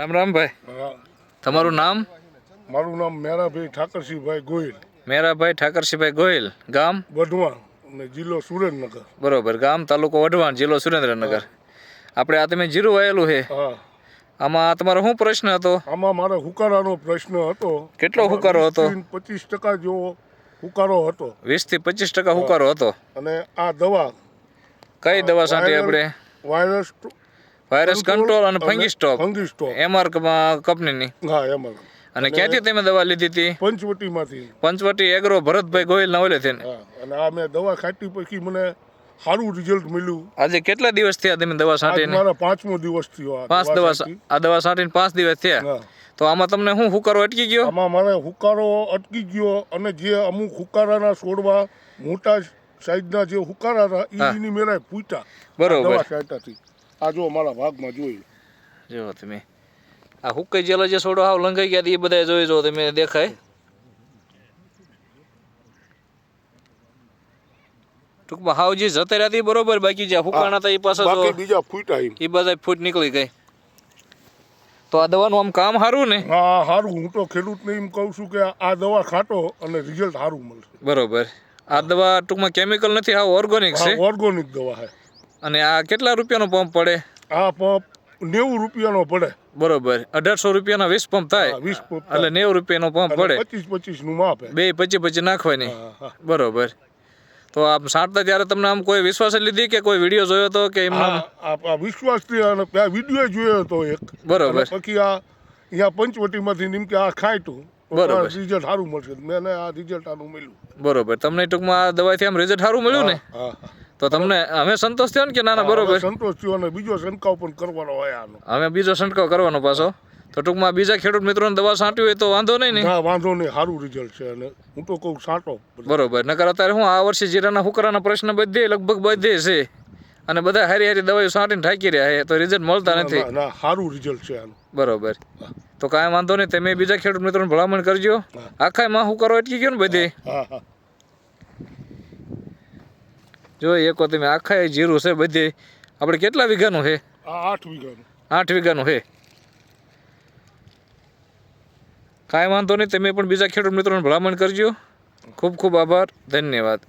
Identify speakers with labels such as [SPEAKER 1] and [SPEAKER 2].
[SPEAKER 1] રામ રામ ભાઈ. તમારું નામ?
[SPEAKER 2] મારું નામ મેરાભાઈ ઠાકરસિંહભાઈ ગોહિલ.
[SPEAKER 1] મેરાભાઈ ઠાકરસિંહભાઈ ગોહિલ. ગામ?
[SPEAKER 2] વઢવાણ અને જિલ્લો સુરેન્દ્રનગર.
[SPEAKER 1] બરોબર. ગામ તાલુકો વઢવાણ જિલ્લો સુરેન્દ્રનગર. આપણે આ તમે જીરું વાયેલું છે
[SPEAKER 2] હા.
[SPEAKER 1] આમાં તમારો શું પ્રશ્ન હતો?
[SPEAKER 2] આમાં મારો હુકારાનો પ્રશ્ન હતો.
[SPEAKER 1] કેટલો હુકારો હતો?
[SPEAKER 2] પચીસ ટકા જેવો હુકારો હતો.
[SPEAKER 1] વીસથી પચીસ ટકા હુકારો હતો?
[SPEAKER 2] અને આ દવા
[SPEAKER 1] કઈ દવા સાથે આપણે?
[SPEAKER 2] વાયરસ
[SPEAKER 1] વાયરસ કંટ્રોલ અને fungi stop
[SPEAKER 2] fungi stop
[SPEAKER 1] MR કંપનીની
[SPEAKER 2] હા એમાં
[SPEAKER 1] અને ક્યાંથી તમે દવા લીધી હતી?
[SPEAKER 2] પંચવટીમાંથી.
[SPEAKER 1] પંચવટી એગ્રો ભરતભાઈ ગોહિલના ઓલેથી
[SPEAKER 2] હા અને આ મેં દવા ખાટી પછી મને સારું રિઝલ્ટ મળ્યું.
[SPEAKER 1] આજે કેટલા દિવસ થયા તમે દવા છાંટીને?
[SPEAKER 2] મારા પાંચમો દિવસ થયો
[SPEAKER 1] પાંચ
[SPEAKER 2] દવા
[SPEAKER 1] આ દવા છાંટીને પાંચ દિવસ થયા. તો આમાં તમને શું હુકારો અટકી ગયો?
[SPEAKER 2] આમાં મારે હુકારો અટકી ગયો અને જે અમુક હુકારાના છોડવા મોટા સાઈઝના જે હુકારા હતા એની મેરા પૂછ્યા.
[SPEAKER 1] બરોબર.
[SPEAKER 2] દવા આ જો અમારા ભાગમાં જોઈ
[SPEAKER 1] જો તમે. આ હુકાઈ જેલો જે છોડો હાવ લંઘાઈ ગયા એ બધા જોઈ જો તમે દેખાય? ટૂંકમાં હાવ જે જતા રહ્યા હતી બરોબર બાકી જે હુકાણા હતા એ પાછા જો
[SPEAKER 2] બીજા ફૂટા
[SPEAKER 1] એ બધા ફૂટ નીકળી ગઈ. તો આ દવાનું આમ કામ સારું ને?
[SPEAKER 2] હા સારું હું તો ખેડૂતને એમ કહું છું કે આ દવા ખાટો અને રિઝલ્ટ સારું મળશે.
[SPEAKER 1] બરોબર. આ દવા ટૂંકમાં કેમિકલ નથી આ ઓર્ગોનિક છે?
[SPEAKER 2] ઓર્ગોનિક દવા છે
[SPEAKER 1] અને આ કેટલા રૂપિયાનો પંપ પડે?
[SPEAKER 2] આ પંપ નેવું રૂપિયાનો પડે.
[SPEAKER 1] બરોબર. અઢારસો રૂપિયાના વીસ પંપ થાય? એટલે નેવું રૂપિયાનો પંપ પડે?
[SPEAKER 2] પચીસ પચીસનું માપ.
[SPEAKER 1] બે પચીસ પચી નાખવાની. બરોબર. તો આમ સાંટતા ત્યારે તમને આમ કોઈ વિશ્વાસ લીધી કે કોઈ વીડિયો જોયો હતો કે એમનો?
[SPEAKER 2] આ- વિશ્વાસ આ અને આ વીડિયો જોયો હતો એક.
[SPEAKER 1] બરોબર.
[SPEAKER 2] પછી આ અહીંયા પંચવટીમાંથી નીમ કે આ ખાયતું
[SPEAKER 1] બરોબર.
[SPEAKER 2] રિઝલ્ટ સારું મળશે. મેં આ રિઝલ્ટ આનું મળ્યું.
[SPEAKER 1] બરોબર. તમને ટૂંકમાં આ દવાથી આમ રિઝલ્ટ સારું મળ્યું ને?
[SPEAKER 2] હા.
[SPEAKER 1] તો તમને અમે સંતોષ થયો ને કે ના ના બરોબર?
[SPEAKER 2] સંતોષ થયો અને બીજો શંકાવ પણ કરવાનો હોય આનો.
[SPEAKER 1] અમે બીજો છંટકાવ કરવાનો પાછો. તો ટૂંકમાં બીજા ખેડૂત મિત્રોને દવા છાંટવી હોય તો વાંધો નહીં ને?
[SPEAKER 2] વાંધો નહીં સારું રિઝલ્ટ છે અને હું તો કહું સાંટો
[SPEAKER 1] બરોબર નકર અત્યારે હું આ વર્ષે જીરાના હુકરાના પ્રશ્ન બધે લગભગ બધે છે. અને બધા હારી હારી દવાઓ છાંટીને ઠાકી રહ્યા છે તો રિઝલ્ટ મળતા નથી.
[SPEAKER 2] ના સારું રિઝલ્ટ છે આનું.
[SPEAKER 1] બરોબર. તો કાંઈ વાંધો નહીં તમે બીજા ખેડૂત મિત્રોને ભલામણ કરજો. આખા માં હુકારો અટકી ગયો ને બધે?
[SPEAKER 2] હા હા.
[SPEAKER 1] જો એકો તમે આખા જીરું છે બધે આપણે કેટલા વીઘાનું છે?
[SPEAKER 2] આઠ વીઘાનું.
[SPEAKER 1] આઠ વીઘાનું છે. કાંઈ વાંધો નહીં તમે પણ બીજા ખેડૂત મિત્રોને ભલામણ કરજો. ખૂબ ખૂબ આભાર ધન્યવાદ.